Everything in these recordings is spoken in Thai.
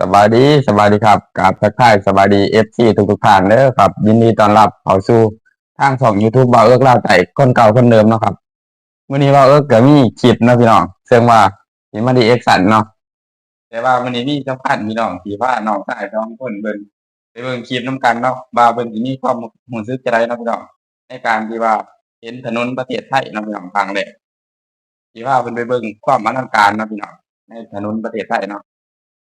สบายดีสบายดีครับกับทักทายสบายดีเอฟซีทุกทุกท่านเด้อครับ ยินดีต้อนรับเข้าสู่ทางช่อง YouTube บ่าวเอิกลาวไต่คนเก่าคนเดิมเนาะครับมื้อนี้บ่าวเอิกก็มีคลิปเนาะพี่น้องซึ่งว่าสิมาดีเอ็กซันเนาะแต่ว่ามื้อนี้มีสำคัญพี่น้องที่ว่าน้องชายสองคนเบิ่งไปเบิ่งคลิปนํกันเนาะว่าเบิ่นสิมีความรู้สึกจังไดเนาะพี่น้องในการที่ว่าเห็นถนนประเทศไทยเนาะพี่น้องครั้งแรกที่ว่าเพิ่นไปเบิ่งความอลังการเนาะพี่น้องในถนนประเทศไทยเนาะ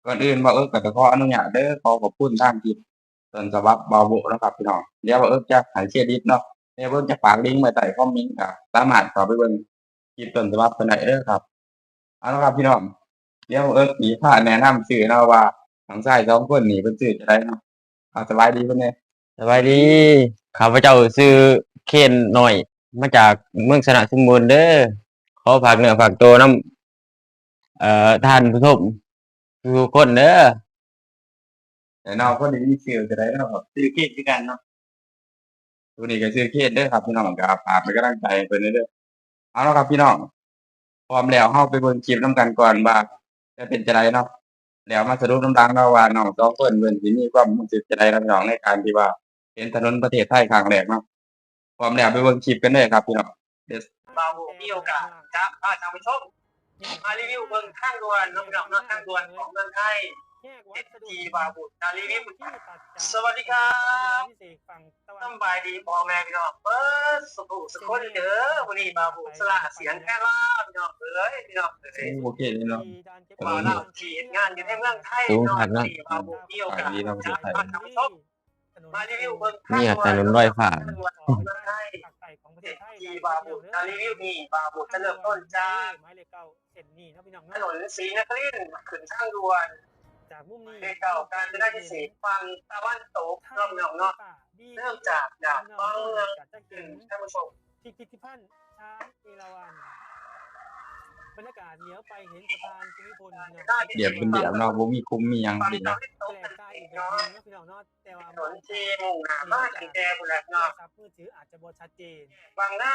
ก่อนอื่นบ่าเอิกก็จะขออนุญาตเด้อขอขอบคุณทางทีมต้นฉบับบาโบนะครับพี่น้องเดี๋ยวบ่าเอิกจะให้เครดิตเนาะเดี๋ยวเบิ่งจะฝากลิงก์ไว้ใต้คอมเมนต์ก็สามารถเข้าไปเบิ่งคลิปต้นฉบับเพิ่นได้เด้อครับเอาละครับพี่น้องเดี๋ยวเอิกสิพาแนะนำชื่อเนาะว่าทั้งชายสองคนนี่เพิ่นชื่อจังได้เนาะเอาสบายดีเพิ่นแน่สบายดีข้าพเจ้าซื้อเคนหน่อย มาจากเมืองสนะสมบูรณ์เด้อขอฝากเนื้อฝากตัวน้ำเอ่อท่านผู้ชม ทุกคนเด้อแต่น้องคนนี้มีชื่อจังไดเนาะครับชื่อเคสคือกันเนาะตัวนี้ก็ชื่อเคสเด้อครับพี่น้องก็ฝากเป็นกำลังใจให้เพิ่นเด้อเอาละครับพี่น้องพร้อมแล้วเฮาไปเบิ่งคลิปนํกันก่อนว่าจะเป็นจังไดเนาะแล้วมาสรุปน้ำดังเนาะว่าน้องสองคนเพิ่นสิมีความรู้สึกจะได้รับน้องในการที่ว่าเห็นถนนประเทศไทยครั้งแรกเนาะพร้อมแล้วไปเบิ่งคลิปกันเลยครับพี่น้องบาโบมีโอกาสจะพาท่านผู้ชม มารีวิวเมืองข้างด่วนน้องดอกน้องข้างด่วนของเมืองไทยเจ็ดทีบาบูจะรีวิวสวัสดีครับต้องบายดีพ่อแม่พี่น้องเปิดสุขุสุขคนเด้อวันนี้บาบูสละเสียงแค่ล่าพี่น้องเอ้ยพี่น้องเอ้ยโอเคเลยเนาะมาเล่าทีงานอยู่ในเมืองไทยน้องที่บาบูมีโอกาสจะพาท่านผู้ชมมารีวิวเมืองข้างด่วนของเมืองไทยเจ็ดทีบาบูจะรีวิวนี่บาบูจะเริ่มต้นจากหมายเลขเก้าเส้นนี้นะพี่น้องถนนศรีนครินทร์ขึ้นทางด่วนจากมุมนี้เลขเก้าการจะได้ที่สีฝั่งตะวันตกรอบเมืองเนาะเริ่มจากดาบฟ้าเมืองจะขึ้เห็นนท่านผู้ชมพิพิธภัณฑ์ช้างเอราวัณ บรรยากาศเลี้ยวไปเห็นสะพานภูมิพลพี่น้องเดี๋ยวเป็นเดี๋ยวเนาะบ่มีคุมมีหยังฝั่งพี่ตะเนาะวันตกแปลกันกใจอีอีกกแบบเนาะนึงนะพี่น้องเนาะแต่ว่าถนนที่มุ่งหน้าบ้านที่แกบุรีเนาะครับมือถืออาจจะบ่ชัดเจนบางหน้า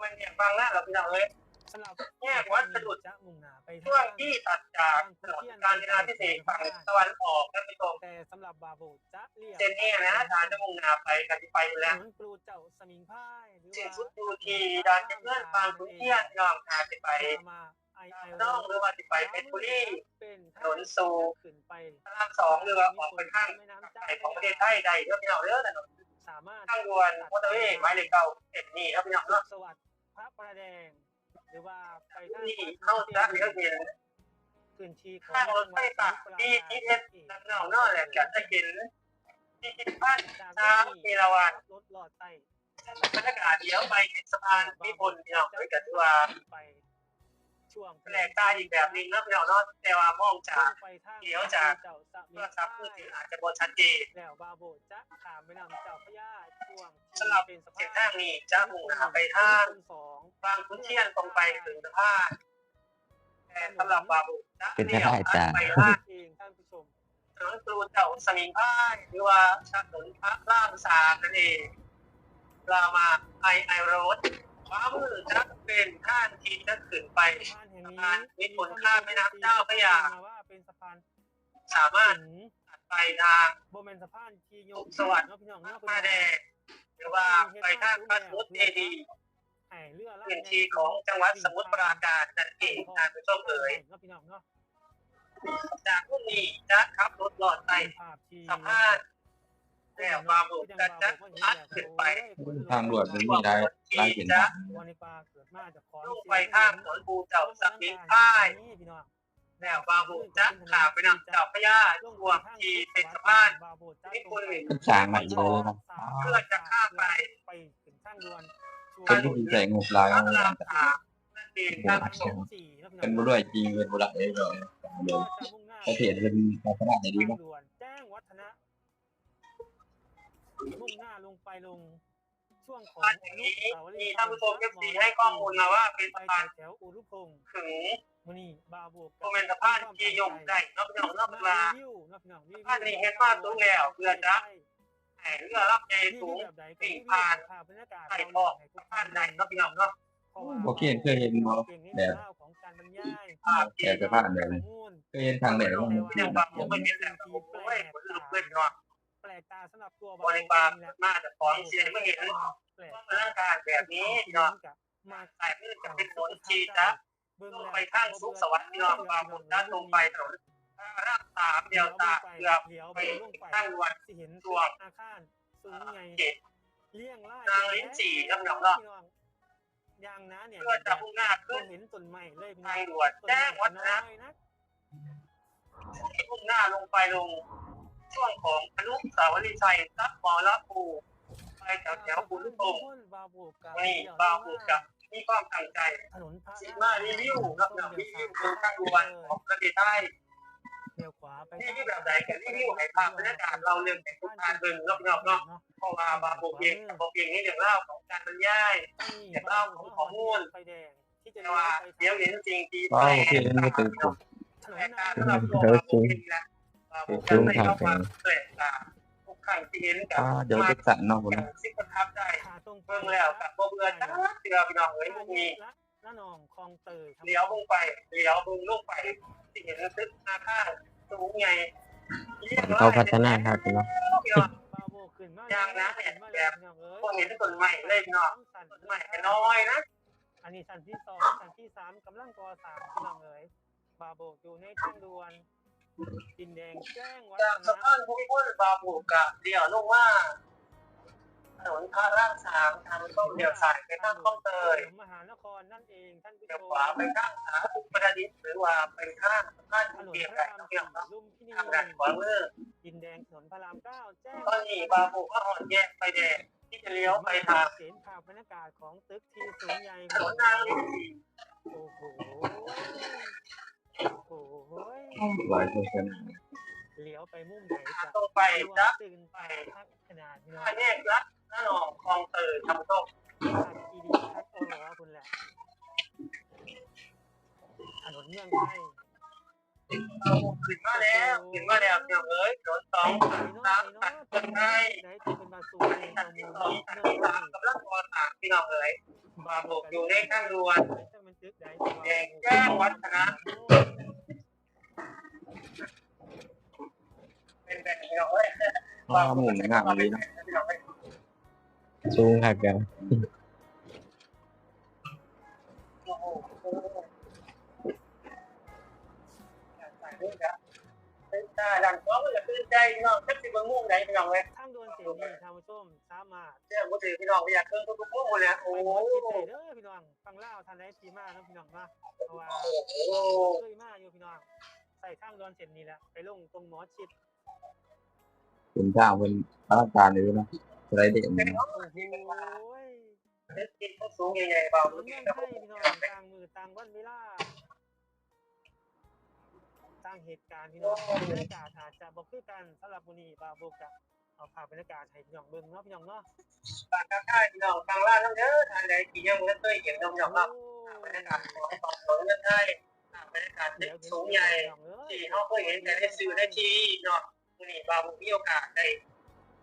มันเนี่ยบางหน้าเราพี่น้องเอ้ยสำหรับ แยกวัด สะดุดจะมุ่งหน้าไปช่วงที่ตัดจากถนนการจนาพิเศษกฝั่งตะวันออกท่านผู้ชมแต่สำหรับบาโบจะเรียกเส้นนี้นะทางจะมุ่งหน้าไปกันที่ไปอยู่ถแล้วนนปลูเจ้าสมิงพรายหรือสิ้นว่าสุดดูทีดานเพื่อนฟางคุณเทียนน้องหาจะไปมาไอไอน้องหรือว่าจะไปเพชรบุรีเป็นถนนสู่ขึ้นไปพระรามสองหรือว่าออกไปข้างไอของประเทศไทยใดเรื่องเราเรื่องถนนสามารถข้างด่วนมอเตอร์เวย์หมายเลขเก้าเอ็ดนี่ครับพี่น้องเนาะสวัสดิ์พระประแดง หรือว่าไปทางนี่เข้าจักเดี๋ยวเห็นพื้นที่ของข้างรถไฟฟ้าดีทีเอสนักเนาเนาะแหละจะจะเห็นที่คิดพันช้างเอราวัณรถหลอดไตบรรยากาศเลี้ยวไปสะพานพิพลพี่น้องด้วยกันว่าไป ช่วงแปลกตาอีกแบบนึงนะพี่น้องเนาะแต่ว่ามองจากไปทางเดี๋ยวจากเจ้าสโทมิรงศัพท์มือถืออาจจะบนชัดเจนแล้วบาโบจะขามไปนำเจ้าพระยาช่วงสำหรับเป็นสะเส้นพาทานงนี้จะมุ่งหน้าไปทางสองบางขุนเทียนตรงไปถึงสะพานแต่สำหรับบาบุจะเป็นไปเลี้ยวได้จ้ะไปทางเองท่านผู้ชมถนนตูเจ้าสมิงพรายหรือว่าถนนพระรามสามนั่นเองรามาไอไอโรดข วามือจะเป็นท่านที่จะขึ้นไปสะพานแห่งสะนี้พานมิตรผลข้ามแม่น้ำเจ้าพระยาว่าเป็นสะพานสามารถหินตัดไปทางโบแมนสะพานที่ยกสวัสดิ์เนาะพี่น้องเนาะมาแดงหรือว่าไปทางพระสุดเจดีย์ไอ้เรือลำพื้นที่ของจังหวัดสมุทรปราการนั่นเองท่านผู้ชมเอ๋ยเนาะพี่น้องเนาะจากรุ่นนี้จะขับรถหลอดไปภาพที่สะพาน แล้วบาบุกจะจะพัดขึ้นไปทางด่วนมันมีได้หลายเส้นนนี้ปลาเกิดมาจากขอนลงไปทางถนนภูเจ้าสักนิดท้ายพี่น้แลวบาบุกจะขาไปนำเจ้าพระยาช่วงที่เป็นสะพานนี่คุณมันสร้างใหม่เลยเนะเพื่อจะข้ามไปไปถึงทางด่วนเพิ่นบ่มีใจงบลายกันเองท่านผู้ชมสี่นเป็นบ่ด้วยจริงเป็นบ่ละเอ้ยเลยเดี๋ยวประเทศเพิ่นพัฒนาได้ดีทาง มุ่งหน้าลงไปลง ช่วงของอันนี้มีท่านผู้ชมเอฟซีให้ข้อมูลมาว่าเป็นไปสะพานแถวอุรุพงศ์ถึงมื้อนี้บาโบกโมเมนต์สะพานที่ยงได้นอกจากนอกเวลารีวิวเนาะพี่น้องรีวิวท่านนี้เห็นว่าสูงแล้วเพื่อจะแห่เรือรับใจสูงสิ่งผ่านบรรยากาศใส่ทอกสะพานใดนอกพี่น้องเนาะเพราะว่าบ่เคยเห็นเคยเห็นบ่แบบของการการบรรยายภาพแกจะผ่านเลยข้อมูลเคยเห็นครั้งแรกว่ามันเรื่องบางผมมันเป็นแบบโอ้ยคนลุกเลยเนาะแปลก ตาสำหรับตัวบริบาลมาจากของเสียไม่เห็นแปลกว่ามันร่างกายแบบนี้เนาะมาสายมือจะเป็นฝนชีจ้ะลงไปข้างสุขสวัสดิ์เนาะบางคนด้านลงไปถนนร่างตามเดียวตาเกือบเดี๋ยวไปไปลงไปข้างวันสิเห็นดวงอาคารสูงใหญ่เจ็ดเลี้ยงไล่นางลิ้นจี่ครับน้องเนาะยางนะเนี่ยเพื่อจะมุ่งหน้าก็ขึ้นเห็นต้นไม้เลยทางด่วนแจ้งวัฒนะอยนะมุ่งหน้าลงไปลง ช่วงของอนุสาวรีย์ชัยทับมอละปูไปแถวแถวบุญตรงนี่บาบุญกับมีความตั้งใจสีมารีวิวรับน้องรีวิวเมืองทางด่วนของประเทศไทยเลี้ยวขวาไปรีวิวแบบใดกับรีวิวให้ภาพบรรยากาศเราเรื่องแต่ทุกการเบิ่งรอบๆเนาะเพราะว่าบาบุญเองบางเองนี่เรื่องเล่าของการบรรยายเดี๋ยวเราของข้อมูลแต่ว่าเดี๋ยวเห็นจริงที่ว้าวเคยเห็นไม่ถึงผมถนนแต่นาการเราตัวบางบุญเองแห ละบางบุญการเข้ามาแปลกตาทุกครั้งที่เห็นกับอ่าเดี๋ยวจะสั่นเนาะผมอย่างนะที่ประทับใจขาตรงเบิ่งแล้วกับบ่เบื่อจ้าเสือพี่น้องเอ้ยพวกนี้ละนองคลองเตยเลี้ยวลงไปเลี้ยวลงลงไปที่เห็นตึกอาคารสูงใหญ่เขาพัฒนาครับเนาะพี่น้องบาโบขึ้นมาอย่างนะเนี่ยแบบพวกเห็เห็นนต้นไม้เลยพี่น้องต้นไม้ก็น้อยนะอันนี้สันที่สองสันที่สามกำลังก่อสร้างพี่น้องเอ๋ยบาโบอยู่ในทางด่วน ดินแดงแจ้งวัฒจากสะนะพานภูมิพลบาบูกะเลี้ยวลงมาถนนพระรามสามทางต้องเลี้ยวซ้ายไปทางคลองเตยมหานครนั่นเองท่านผู้ชเลี้ยวมขวาไปทางสาธุประดิษฐ์หรือว่าไปทางสะพานถนนเกียรพติระไก่รามเกี่สี่ยวกับลุ่มพินีทางด้านขวามือดินแดงถนนพระรามเก้าแจ้งตอนนี้บาบูก็หอนแยกไฟแดงที่จะเลี้ยวไปทางเห็นภาพบรรยากาศของตึกที่สูงใหญ่ถนนนางลิ้นจี่ โอ้โห โอ้โหหลายคนกันเลี้ยวไปมุมไหนจะตรงไปจ้ะตื่นไปทักขนาดนี้ถ้าแยกรัดหน้าหนองคลองเตยทำตกทักอีดีทักโอล้อคุณแหละถนนเมืองไทยขึ้นมาแล้วขึ้นมาแล้วเดี๋ยวเอ้ยถนนสองไอ้น้องสามไอ้น้ตัอดงต้นไม้ไหนจะเป็นบาสูในตัดเมืที่องสองตัดเมืองที่ไทสามยกำลังก่อสร้างพี่น้องเอ้ยบาบุกอยู่ในข้างด่วน แดงแจ้งวัฒนะ เป็นแบบนี้เอ้ยว่าหมุนงามเลยเนาะสูงครับกัน เป็นตาดังก็มันจะตื่นใจพี่น้องชักสิบมุ่งไหนพี่น้องเอ้ยทางด่วนเสียงดีทางผู้ชมสามารถเจ้ามือถือพี่น้องอยากเครื่องทุกๆมุ่งเลยไปโอ้หโหมอชิดได้เด้อพี่น้องฟังเล่าทันได้ทีมาเนาะพี่น้องมาเพราะว่าโอ้เคยมาอยู่พี่น้องใส่ทางด่วนเส้นนี้แหละไปลงตรงหมอชิดคุณทางเป็นพระราชการเลยเนาะไรเด่นโอ้โหเด็กกินสูงใหญ่ๆเบาถนนที่เมืองกระไทปุยกพี่น้องต่างมือต่างวันเวลา ต่างเหตุการณ์พี่น้องบรรยากาศอาจจะบ่คือกันสำหรับมื้อนี้บาบุกจะเอาภาพบรรยากาศให้พี่น้องเบิ่งเนาะพี่น้องเนาะปากกาค่ายพี่น้องฟังล่าน้ำเด้อทางใดที่ยังไม่เคยเห็นน้องโอ้ครับบรรยากาศของของของเมืองไทยบรรยากาศตึกสูงใหญ่ที่เขาเคยเห็นแต่ในสื่อในทีวีเนาะวันนี้บาบุกมีโอกาสได้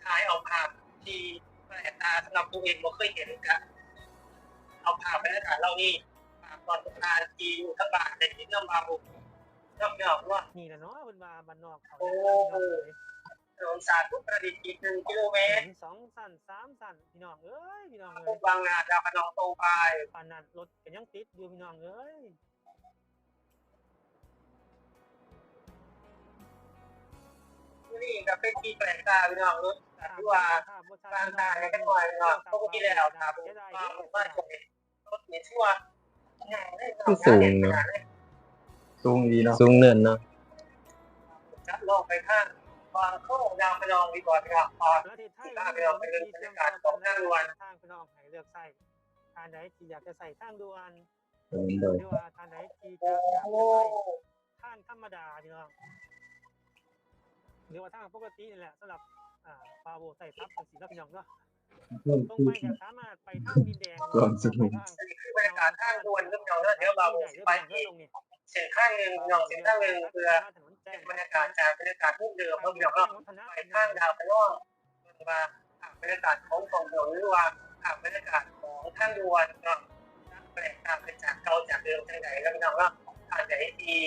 ถ่ายเอาภาพที่แปลกตาสำหรับตัวเองบ่เคยเห็นกันเอาภาพบรรยากาศเหล่านี้ฝากตอนทำงานที่อยู่ทั้งบ้านได้เห็นน้ำบาบุก นอกจากว่านี่แหละเนาะเพิ่นว่าบ้านนอกเขาโอ้ถนนสาธุประดิษฐ์อีกหนึ่งกิโลเมตรเห็นสองสั่นสามสั่นพี่น้องเอ้ยพี่น้องตรเอ้งยบางนาดาวกระนองโตไปปานนั้นรถก็ยังติดอยู่พี่น้องเอ้ยนี่ก็เป็นที่แปลกตาพี่น้องรถที่ว่าการตายกันหน่อยเนาะปกติแล้วครับว่าว่าจะเป็นรถเนี่ยที่ว่าสูง ดีเนาะสูงเนินเนาะจัดลองไปข้างวางเข้ายาวไปลองดีกว่าพี่น้องพอประเทศไทยมีวิธีเชื่อมต่อกันทางพี่น้องให้เลือกใส่ทางไหนที่อยากจะใส่ทางด่วนเดินเลยหรือว่าทางไหนที่จะโอ้อยากโหจะใส่ทางธรรมดาพี่น้องหรือว่าทางปกตินี่แหละสำหรับอ่าฟาโวใส่ทับเป็นสีพี่น้องเนาะ ตรงไปก็สามารถไปทางดินแดงความสุขไปทางนี่คือบรรยากาศข้างดวนก็เดี๋ยวเดี๋ยวเราไปที่เส้นข้างหนึ่งน้องเส้นข้างหนึ่งเพื่อบรรยากาศจากบรรยากาศมุกเดิมแล้วเดี๋ยวเราไปข้างดาวไปล่องมาบรรยากาศของกองถนนหรือว่าบรรยากาศของข้างดวนเนาะไปแปลกตามไปจากเก่าจากเดิมจังไหนแล้วพี่น้อาอาจจะให้ดี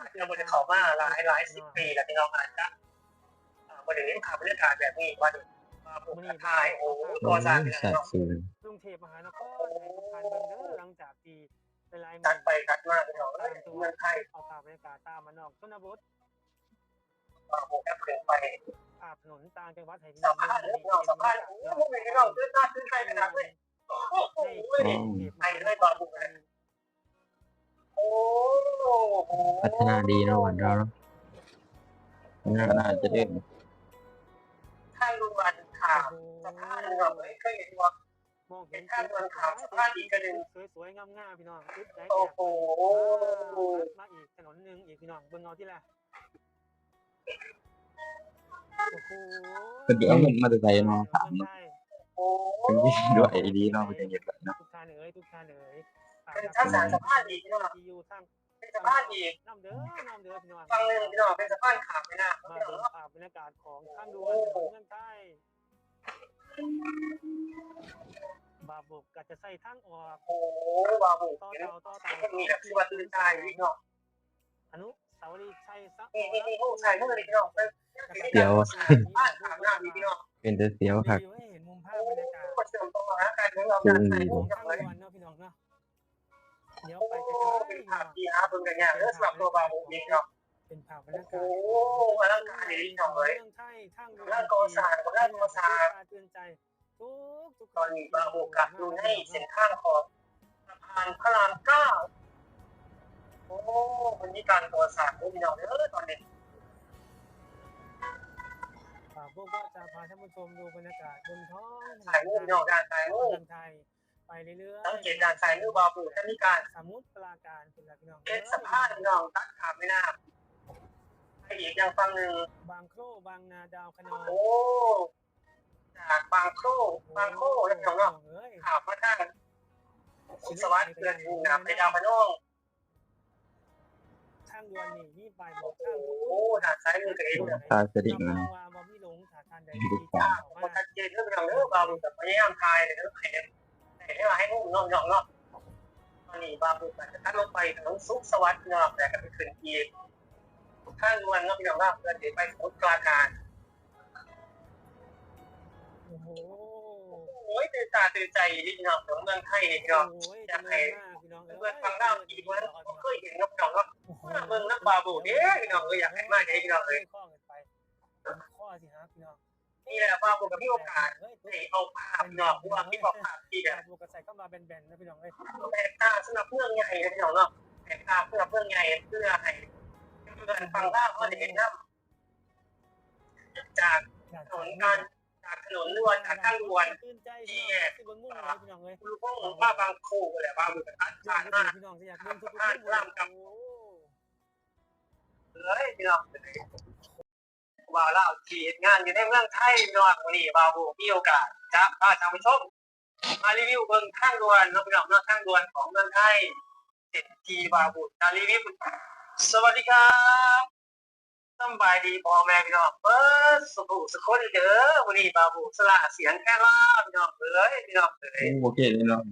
อาจจะบริเขามาหลายหลายสิบปีแล้วพี่น้องอาจจะบริเวณข่าวบรรยากาศแบบนี้วันมาผมถ่ายโอ้ตัวสร้างพี่น้องกรุงเทพมหานครในทุกท่านเบิ่งเด้อหลังจากที่หลายๆตัดมื้อไปตัดมาพี่น้องแล้วเมืองไทยเอาภาพบรรยากาศตามมานอกชนบทมาผมแอบขึ้นไปภาพถนนต่างจังหวัดให้พี่สัน้อมงภาษณ์พี่น้องสัมภาษณ์โอ้โหพี่น้องขึ้นหน้าขึ้นใจขนาดนี้โอ้โหไปเลยบาบุกโอ้โหพัฒนาดีเนาะวันเราเนาะน่าน่าจะเล่นข้างดูวัน ข่าวสภาพเราไม่เคยเห็นว่ามองเห็นสวยๆงามๆพี่น้องตึ๊ดใจโอ้โหมาอีกถนนนึงอีกพี่น้องเบิ่งเอาที่ละโอ้โหเป็นเดี๋ยวมันมาจะใส่เนาะถามใช่โอ้เป็นที่ด้วยไอ้ดีเนาะมันจะเห็นแบบเนาะทุกท่านเอ๋ยทุกท่านเอ๋ยเป็นช่างสารสภาพดีพี่น้องที่อยู่ทางเป็นสภาพดีน้ำเด้อน้ำเด้อพี่น้องฟังหนึ่งพี่น้องเป็นสภาพขาดไม่น่ามาเบิ่งภาพบรรยากาศของทางด่วนของเมืองไทย บาบุกก็จะใส่ทางออกโอ้บาบูต่อเป็นเต่าต่อเต่ามีแบบที่ว่าตื่นใจพี่น้องอนุสาวรีย์ชัยสะนี่นี่นี่ผู้ชายเมื่อพี่น้องเป็นเดี๋ยวบ้านขาดหน้าพี่น้องเป็นแต่เสียวคักให้เห็นมุมภาพบรรยากาศคนเสริมตัวนะการเมืองเราการถ่ายขรูองปทางเลยด่วนเนาะพี่น้องเนาะเดี๋ยวโอ้ไปเป็นไกลๆภาพที่ฮะเพิ่งกันเนี่ยเรื่องสำหรับตัวบาบูพี่น้องเป็นภาพบรรยากาโอ้ศอลังการดีพี่น้องเลยเมืองไทยทางด่วนร่างโกซานกับร่างโกซานเตือนใจ ทุกทุกตอนนี้บาบูกับดูให้เส้นข้างของสะพานพระรามเก้าโอ้วันนี้การตัวสารพี่น้องเออตอนนี้ฝากพวกก็จะพาท่านผู้ชมดูบรรยากาศบนท้องถ่ายรูปพี่น้องการถ่ายรูปเมืองไทยไปเรื่อยๆสังเกตการถ่ายรูปบาบูจะมีการสมุทรปราการเป็นพี่น้องเป็นสะพานพี่น้องตัดขาดไม่น่า ให้อีกอย่างฟังหนึ่งบางโครบางนาดาวคะนองโอ้จากบางโครบางโครแล้วพี่น้องเนาะเอ้ยข่าวมาทางสวัสดิ์เดือนหนาไปดาวพะน้องทางด่วนนี่มีป้ายบอกทางทุกโอ้หนาซ้ายมือกับเองเนี่ยตาสดิ่งนะนะว่าบ่มีหลงถ้าท่านใดดูที่ก่อนเข้าพอมาชัดเจนเรื่องเราเรื่องบาบูแต่พยายามทายเลยเรื่องไหนไหนให้มาให้นุ่มน้องน้องเนาะตอนนี้บาบูจะทัดลงไปถนนสุขสวัสดิ์เนาะแต่ก็ไปขึ้นอีก ข้างด่วนเนาะพี่น้องว่าเพื่อจะไปสมุทรปราการโอ้โหโอ้ยตื่นตาตื่นใจพี่น้องของเมืองไทยนี่พี่น้องโอ้ยจำเลยมากพี่น้องเอ้ยเพื่อนฟังเล่าอีกวันผมเคยเห็นนกน้องว่าโอ้โหเมืองนักบาบูเด้พี่น้องเอ้ยอยากให้มาเด้พี่น้องเอ้ยข้อกันไปเป็นข้อสิฮะพี่น้องนี่แหละบาบูกับพี่โอกาสเฮ้ยให้เอาภาพพี่น้องว่าพี่บอกภาพที่แบบบวกกระใส่เข้ามาแบนๆนะพี่น้องเอ้ยแปลกตาสำหรับเมืองใหญ่นะพี่น้องเนาะแปลกตาสำหรับเมืองใหญ่เพื่อให้ เพื่อนฟังล่าเขาได้เห็นน้ำจากถนนการจากถนนล้วนจากทางดวนตีเองที่บนมุ่งเลยพี่น้องเอ้ยลูกพ่อมาบางคู่แหละบาบูกับอัดอยาผ่านมาพี่น้องอยากเบิ่งกๆมุมเลยโอ้เลยพี่น้องว่าเล่าที่งานอยู่ในเมืองไทยนองวันนี้บาบูมีโอกาสจะพาท่านผู้ชมมารีวิวเบิ่งข้างดวนเนาะพี่น้องเนาะข้างดวนของเมืองไทยเจ็ดทีบาบูมารีวิว สวัสดีครับสำบายดีพ่อแม่พี่น้องเบิร์ดสุขุสุขคนเด้อวันนี้บาบูสละเสียงแค่ล่าพี่น้องเอ้ยพี่น้องเอ้ยโอเคเลยเนาะ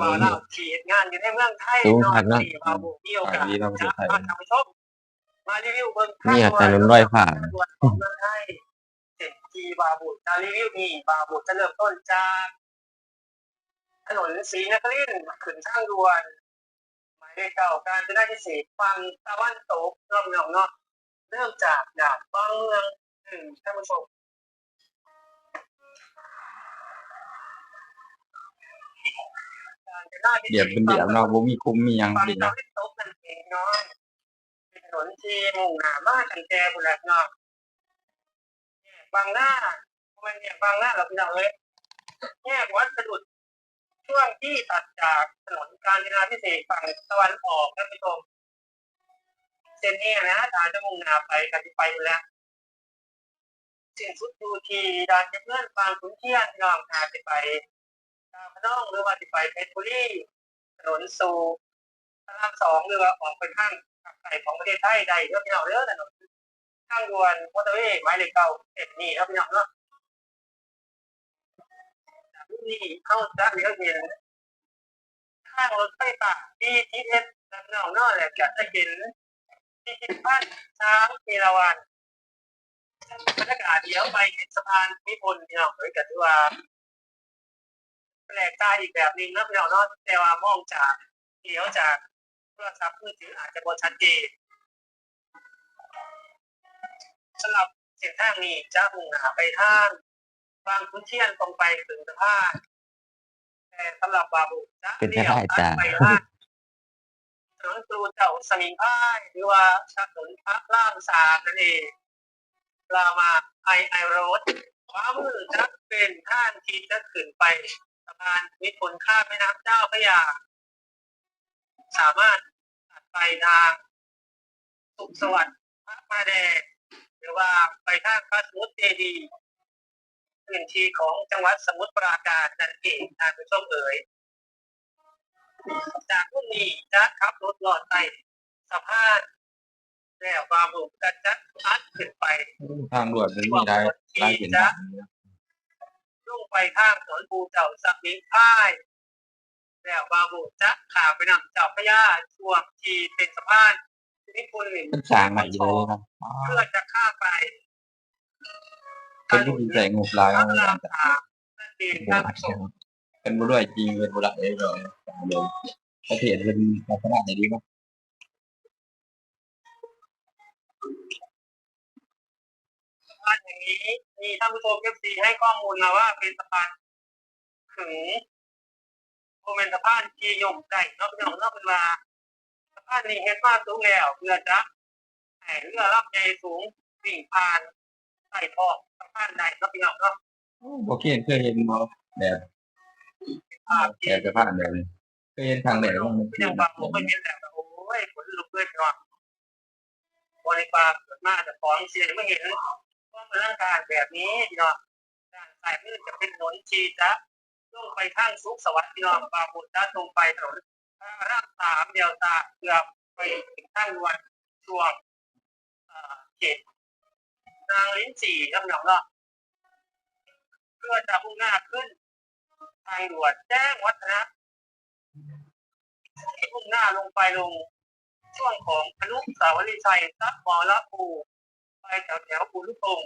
ว่าเราขี่งานอยู่ในเมืองไทยสูงเนาะขัดเนาะที่บาบูมีโอกาสขายดีเนาะประเทจะศไทยพาท่านผู้ชมมารีวิวเบิ่งเนี่ยถนนร้อยฟ้าข้างด่วนของเมืองไทยเจ็ดทีบาบูจะรีวิวนี่บาบูจะเริ่มต้นจากถนนศรีนครินทร์ขึ้นทางด่วนหมาย เลขเก้าการจะได้ที่สี่ฝั่งตะวันตกเนาะเนาะเนาะเริ่มจากด่านบางเมืองหนึ่งท่านผู้ชมการจะได้ที่เดี๋ยวเป็นเดี๋ยวเนาะบ่มีคุ้มมีหยังฝั่งดิตะเนาะวันตกนั่นเองเนาะเป็นถนนที่มุ่งหน้ามาตั้งแต่บุรีเนาะแยกบางหน้ามันแยกบางหน้าเราพี่น้องเอ้ยแยกวัดสะดุด ช่วงที่ตัดจากถนนการจนาพิเศษฝั่งตะวันออกนะผู้ชมเส้นนี้นะทางจะมุ่งหน้าไปกันที่ไปอยู่แล้วสิ้นสุดอยู่ที่ด่านเก็บเงินฟางขุนเทียนน้องหาจะไปตาพน้องหรือว่าจะไปเพชรบุรีถนนสูพระรามสองหรือว่าออกไปข้างขับไก่ของประเทศไทยใดเรื่องพี่น้องเรื่องถนนทางด่วนมอเตอร์เวย์หมายเลขเก้าเอ็ดนี่ครับพี่น้องเนาะ มีเข้าจะเลี้ยวเห็นข้างรถไฟฟ้า BTS และนอกนอแหละจะเห็นพิพิธภัณฑ์ช้างเอราวัณบรรยากาศเดี๋ยวไปเห็นสะพานพิพลพี่น้องเอ้ยกันที่ว่าแปลกตาอีกแบบหนึงนะพี่น้องเนาะแต่ว่ามองจากเดี๋ยวจากโทรศัพท์มือถืออาจจะบนชัดเจนสำหรับเส้นทางนี้จะมุ่งหน้าไปทาง บางขุนเทียนตรงไปถึงสะพานแต่สำหรับบาบูจะเป็นไปเลี้ยวได้จ้ะ ไปทางถนนตูเจ้าสมิงพรายหรือว่าถนนพระล่างสามนั่นเองรามาไอไอโรดขวามือจะเป็นทางที่จะขึ้นไปสะพานมิตรผลข้ามแม่น้ำเจ้าพระยา สามารถตัดไปทางสุขสวัสดิ์พระมาแดงหรือว่าไปทางพระสมุทรเจดีย์ พื้นที่ของจังหวัดสมุทรปราการนั่นเองทางผู้ชมเอ๋ยจากรุ่นนี้จะขับรถหลอดไปสะพานแล้วบาบุกก็จะพัดขึ้นไปทางด่วนมันมีได้ได้เห็นบ้างนะลงไปทางถนนภูเจ้าสักนิพ่ายแล้วบาบุกจะข่าวไปนำเจ้าพระยาช่วงที่เป็นสะพานนิพนธ์หนึ่งเป็นสร้างใหม่เลยครับอ๋อเพื่อจะข้ามไป เป็นวิธีใส่งบหลายพระเอาราไว้มจ้ะสามนั่นเองโบท่านราณผู้ชมเป็นบุรุษจริงเป็นบุรุษเองเลยเลยประเทศเป็นลักษณะไหนดีครับสะพานอย่างนี้มีท่านผู้ชมเอฟซีให้ข้อมูลมาว่าเป็นสะพานขึงโมเมนสะพานที่ยมได้นอกจากนอกเวลาสะพานนี้เฮ็ดมาสูงแล้วเพื่อจะให้เรือรับใจสูงวิ่งผ่าน ใต้ท้องสะพานใดนอกจากนอกโอเคเคยเห็นมาแบบภาพแกจะผ่านแบบนี้เคยเห็นทางไหนบ้างก็ยังบางผมก็เห็นแบบโอ้ยผลลุกเลยเนาะบริการเกิดมาแต่ของเสียไม่เห็นความร่างการแบบนี้เนาะด้านซ้ายมือจะเป็นถนนชีจะลงไปทางสุขสวัสดิ์พี่น้องปาบุตรจะตรงไปถนนพระรามสามเดียวตาเกือบไปถึงทางด่วนช่วงอ่าเขต นางลิ้นจี่ครับพี่น้องเนาะเพื่อจะมุ่งหน้าขึ้น ทางด่วนแจ้งวัฒนะมุ่งหน้าลงไปลง ช่วงของอนุสาวรีย์ชัยซักมอละปูไปแถวแถวปูลุกง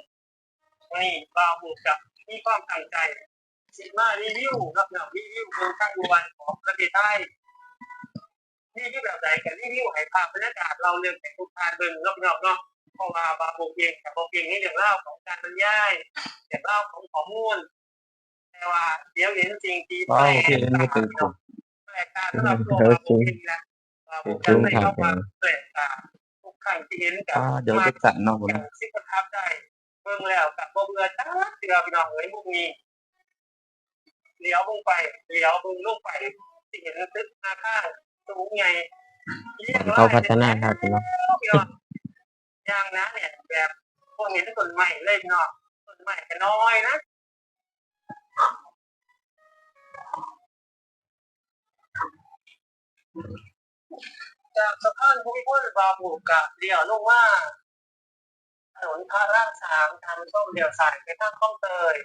นี่บาวบุกกับมีความตั้งใจสิมารีวิวรับหนังรีวิวเมืองข้างวันของประเทศไทยรีวิวแบบไหนกับรีวิวให้ภาพบรรยากาศเราเรื่องแต่ทุกทานเบิ่งรอบๆเนาะ เพราะว่าบาวบุกเองกับบาวเองนี่เรื่องเล่าของการบรรยายเรื่องเล่าของข้อมูลแต่ว่าเดี๋ยวเห็นจริงทีว้าวโอเคไม่เป็นผมแปลกตาสำหรับตัวเราเองนะผมจะไม่เข้ามาแปลกตาทุกครั้งที่เห็นกับอ่าเดี๋ยวจะสั่นเนาะผมอย่างที่ประทับใจเบิ่งแล้วกับบ่เบื่อจ้าเสือพี่น้องเอ้ยพวกนี้เลี้ยวลงไปเลี้ยวลงลงไปที่เห็นตึกอาคารสูงใหญ่เขาพัฒนาครับพี่น้องพี่น้องอ ย่างนะเนี่ย แบบพวกเห็นต้นใหม่เลยพี่น้องต้นใหม่ก็น้อยนะจากสะพานภูมิพลบาบูกะเลี้ยวลงว่าถนนพระรามสามทางช่องเลี้ยวซ้ายไปทางคลองเตย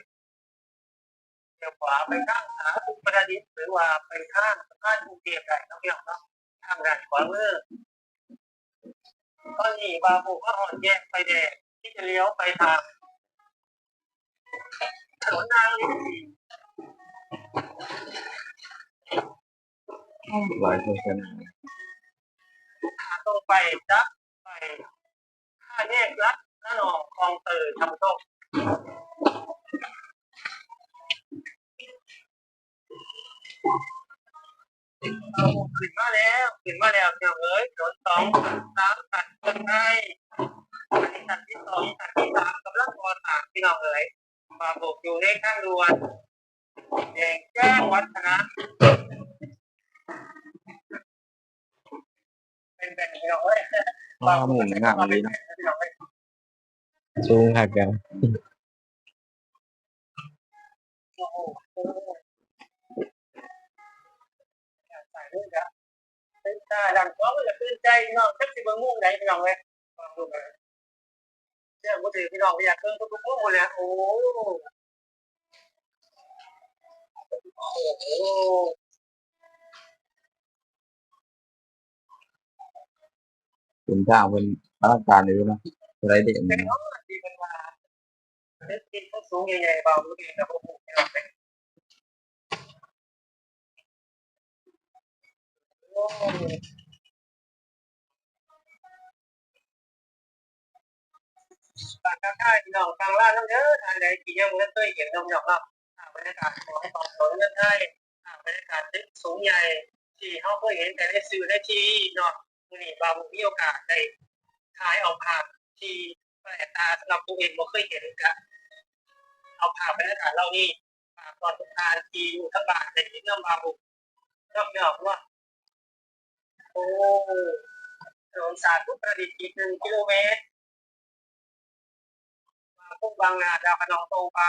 เลี้ยวขวาไปทางสาธุประดิษฐ์หรือว่าไปทางสะพานภูเก็ตได้ต้องเลี้ยวเนาะทางด้านขวามือ ตอนนี้บาบูก็อ่อนแยกไฟแดงที่จะเลี้ยวไปทางถนนนางลิ้นจี่ร้อยเปอร์เซ็นต์ตรงไปจะไปห้าแยกรัดน้าหนองคลองเตยทำโชคอ ขึ้นมาแล้วขึ้นมาแล้วเดี๋ยวเอ้ยถนนสองสามตัดคนไทยอันนี้ตัดที่สองตัดที่สามกำลังก่อสร้างพี่น้องเอ๋ยมาโบกอยู่ในข้างด่วนแดงแจ้งวัฒนะเป็นแบบนี้เอ้ยว้าวหมุนงามเลยเนาะสูงครับกันโอ้โหใส่ด้วยนะเป็นตาดังท้องมันจะตื่นใจพี่น้องทักสิเบิ่งมุ่งไหนพี่น้องเว้ยลองดูกันเชื่อมือถือพี่น้องอยากเครื่องทุกๆมุ่งเลยโอ้โห làm có là cơn chay nó chắc thì bơm muông đấy lòng em chứ có thể cái lòng bây giờ cơn có cũng muông rồi nè ồ ồ kiểm tra mình khá là tàn đấy không cái điện này vào cái là vô ใหญ่ๆเบากเองกับผมพี่น้องเป็นโอ้การค้าพี่น้องฟังล่าน้ำเด้อทางใดที่ยังม่เคยเห็นน้องหยอกเนาะบรรยากาศของตอนสนเงินไทยบรรยากาศตึกสูงใหญ่ที่เขาเคยเห็นแต่ในสื่อในทีวีเนาะมื้อนี้บางมีโอกาสได้ถ่ายเอาภาพที่แปลกตาสำหรับตัวเองบ่เคยเห็นกะเอาภาพบรรยากาศเหล่านี้ฝากตอนทุกทานที่อยู่ทั้งบ้านในที่เรื่องบางบุกนอกเนาะว่า โอ้ถนนสาธุประดิษฐ์อีกหนึ่งกิโลเมตรมาพุ่งบางนาดาวคะนองตรงไป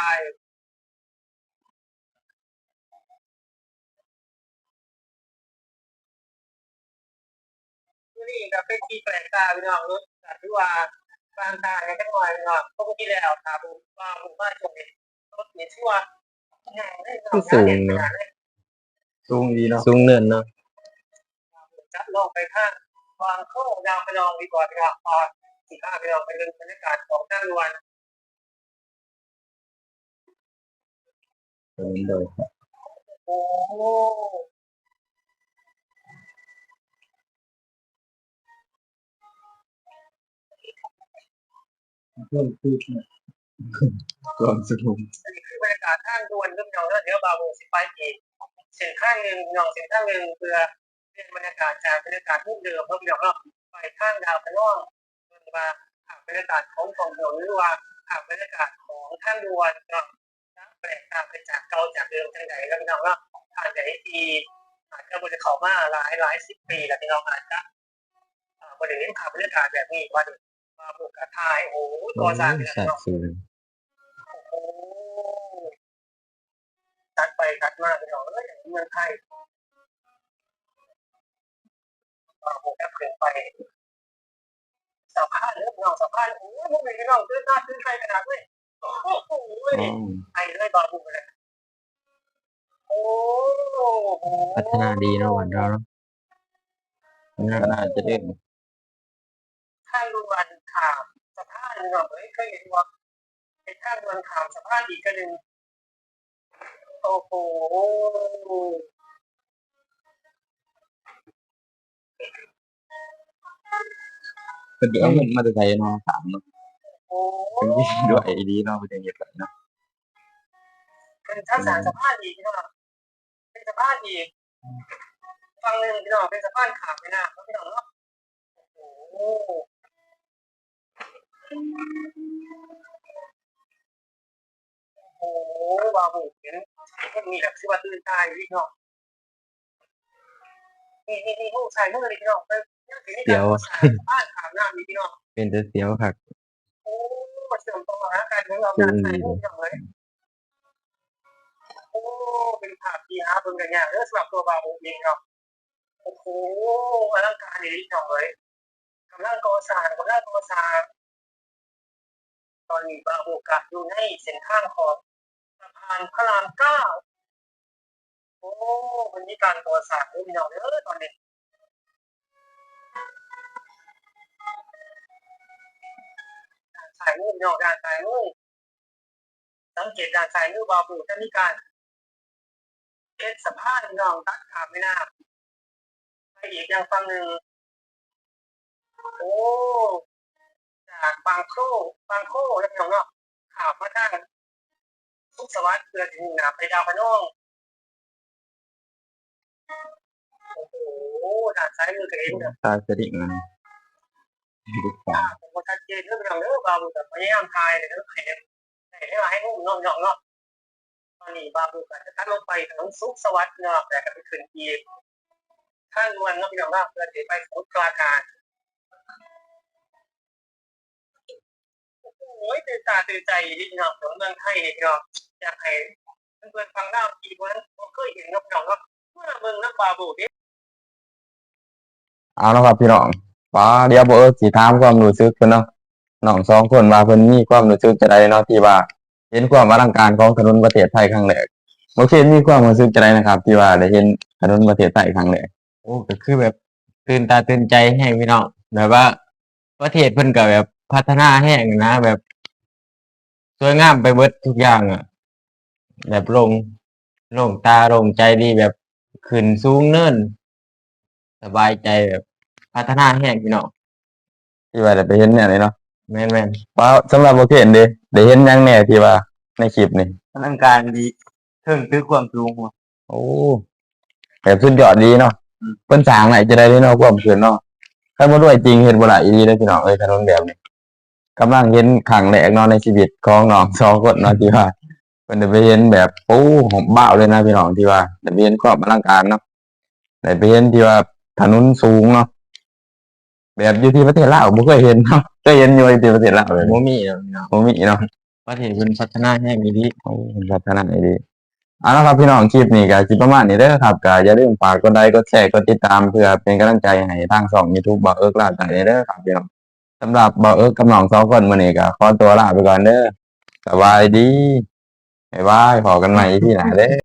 นี่ก็เป็นที่แปลกตาพี่น้องรถแต่ที่ว่าบางตาเนี่ยจังหน่อยเนาะปกติแล้วครับผมว่าผมว่าชมเห็นรถเนี่ยชื่อว่าแห่งได้คือสูงเนอะสูงดีเนาะสูงเนินเนาะ จะลองไปข้างวางเข้ายาวไปลองดีกว่าพี่น้องพอสี่ข้าไปลองไปเรื่องบรรยากาศของด้านลวนเป็นเลยโอ้โหเพิ่มขึ้นความสนุกอันนี้คือบรรยากาศข้างดวนเรื่องเงาแล้วเดี๋ยวบาโบสิไปอีกเส้นข้างหนึ่งเงาเส้นข้างหนึ่งเพื่อ เป็นบรรยากาศจากบรรยากาศรูปเดิมเพิ่มเดียวก็ไปข้างดาวพะน้องเมืองมาหาบรรยากาศของกองหลวงหรือว่าหาบรรยากาศของท่านดวนเนาะแปลกตาไปจากเก่าจากเดิมจังไหนแล้วพี่น้องว่าทานไหนทีอาจจะบริเขามาหลายหลายสิบปีแล้วพี่น้องอาจจะบริเวณภาพบรรยากาศแบบนี้วันมาบุกกระทายโอ้โหตัวสร้างเนี่ยสัตเนาะว์สูงโอ้ตัดไปตัดมาไปเอาเลยอย่างเมืองไทย เอาผมจะขึ้นไปสัมภาษณ์เรื่องน้องสัมภาษณ์โอ้ยพวกนี้น้องตื่นหน้าตื่นใจขนาดนี้โอ้โหไอ้เลยบาบูเลยโอ้โหพัฒนาดีนะวันเราเนาะน่าจะเล่นข้างดวนขามสะพานเนาะเฮ้ยเคยเห็นว่าเป็นข้างดวนขามสะพานอีกก็หนึ่งโอ้โห เป็นเรื่องมันมาจะใช้นาะสามเนาะเป็นที่ด้วยไอดีเนาะเป็นอย่างเงี้ยเนาะเป็นทักษะสะพานอีกเน้องเป็นสะพานอีกฟังหนึ่งพี่น้องเป็นสะพานขามไปนะพี่น้องเนาะโอ้โหโอ้โหบาบูเห็นพวกนี้แบบชื่อว่าตื่นตายพี่น้อง นี่นี่นี่หูใส่เมื่อไรพี่น้องเป็นสะพานขามหน้ามีพี่น้องเป็นแต่เสียวคักโอ้เสื่อมต่อนะการเมืองเราการใส่หูอย่างเลยโอ้เป็นภาพที่หาเบิ่งกันยากเรื่องสำหรับตัวบาบูเองเนาะโอ้โหอลังการดีจังเลยกำลังก่อสร้างกำลังก่อสร้างตอนนี้บางโอกาสอยู่ในเส้นทางของสะพานพระรามเก้า โอ้มันมีการก่อสางด้วยพี่น้องเด้อตอนนี้ด้ายมือพี่น้องด้านซ้ายมือสังเกตด้านซ้ายมือบาบูจะมีการเอ็ดสะพานพี่น้องตัดขาไม่น่าไปอีกอย่างฝั่งหนึ่งโอ้จากบางโครบางโครแล้วพี่น้องเนาะข่าวมาทางสุขสวัสดิ์เพื่อถึงหนาไปดาวพนอง โอ้โหด้านซ้ายมือก็เห็นเนี่ยตาจะดิ่งนะดีกว่าผมก็ชัดเจนเรื่องพี่น้องเรื่องบาบูแต่พยายามทายเลยนะเห็นแต่ให้มาให้งุ่มน้องน้องเนาะตอนนี้บาบูก็จะทัดลงไปถนนสุขสวัสดิ์เนาะแต่ก็ไปขึ้นอีกข้างนวลเนาะพี่น้องเนาะเพื่อจะไปสมุทรปราการโอ้ยตื่นตาตื่นใจดีเนาะของเมืองไทยนี่เนาะอยากให้เพื่อนๆฟังเล่าทีวันนั้นผมเคยเห็นนกน้องว่าเเองนักบาบูด้เอาแล้วครับพี่น้องป้าเดี๋ยวบ่เอิกสิถามความรู้สึกเพิ่นเนาะน้องสองคนว่าเพิ่นมีความรู้สึกจะได้เนาะที่ว่า เห็นความอลังการของถนนประเทศไทยครั้งแรกบ่เคนมีความรู้สึกจะได้นะครับ ที่ว่าได้เห็นถนนประเทศไทยครั้งแรกโอ้ก็คือแบบตื่นตาตื่นใจให้พี่น้องแบบว่า ประเทศเพิ่นก็แบบพัฒนาแห้งนะ แบบสวยงามไปเบิดทุกอย่างอะ แบบลงลงตาลงใจดีแบบ ขึ้นสูงเนินสบายใจแบบพัฒนาแห้งพี่น้องที่ว่าได้ไปเห็นเนี่ยนี่เนาะแม่นแม่นว่าสำหรับโอเคเห็นเด้ได้เห็นหยังแน่ที่ว่าในคลิปนี่พลังการดีเทิงตื้อความสูงว่ะโอ้แบบสุดยอดดีเนาะอืมเพิ่นสร้างไหนจะได้เนาะความคืนเนาะถ้าบ่ด้วยจริงเห็นบ่ล่ะอีหลีเด้อพี่น้องเอ้ยถนนแบบนี้กำลังเห็นครั้งแรกเนาะในชีวิตของน้องสองคนเนาะที่ว่า เพิ่นได้ไปเห็นแบบโอ้หอมบ้าวเลยนะพี่น้องที่ว่าได้ไปเห็นความอลังการเนาะได้ไปเห็นที่ว่าถนนสูงเนาะแบบอยู่ที่ประเทศลาวบ่เคยเห็นเนาะเคยเห็นอยู่ที่ประเทศลาวเลยบ่มีแล้วพี่น้องบ่มีเนาะประเทศเพิ่นพัฒนาแห้งดีโอ้พัฒนาได้ดีเอาละครับพี่น้องคลิปนี้ก็สิประมาณนี้เด้อครับก็อย่าลืมฝากกดไลค์กดแชร์กดติดตามเพื่อเป็นกำลังใจให้ทางช่อง YouTube บ่าวเอิร์กลาใจเด้อครับพี่น้องสำหรับบ่าวเอิร์กกับน้องสองคนมื้อนี้ก็ขอตัวลาไปก่อนเด้อสบายดี บ๊ายบายพอกันใหม่ที่หนาเด้อ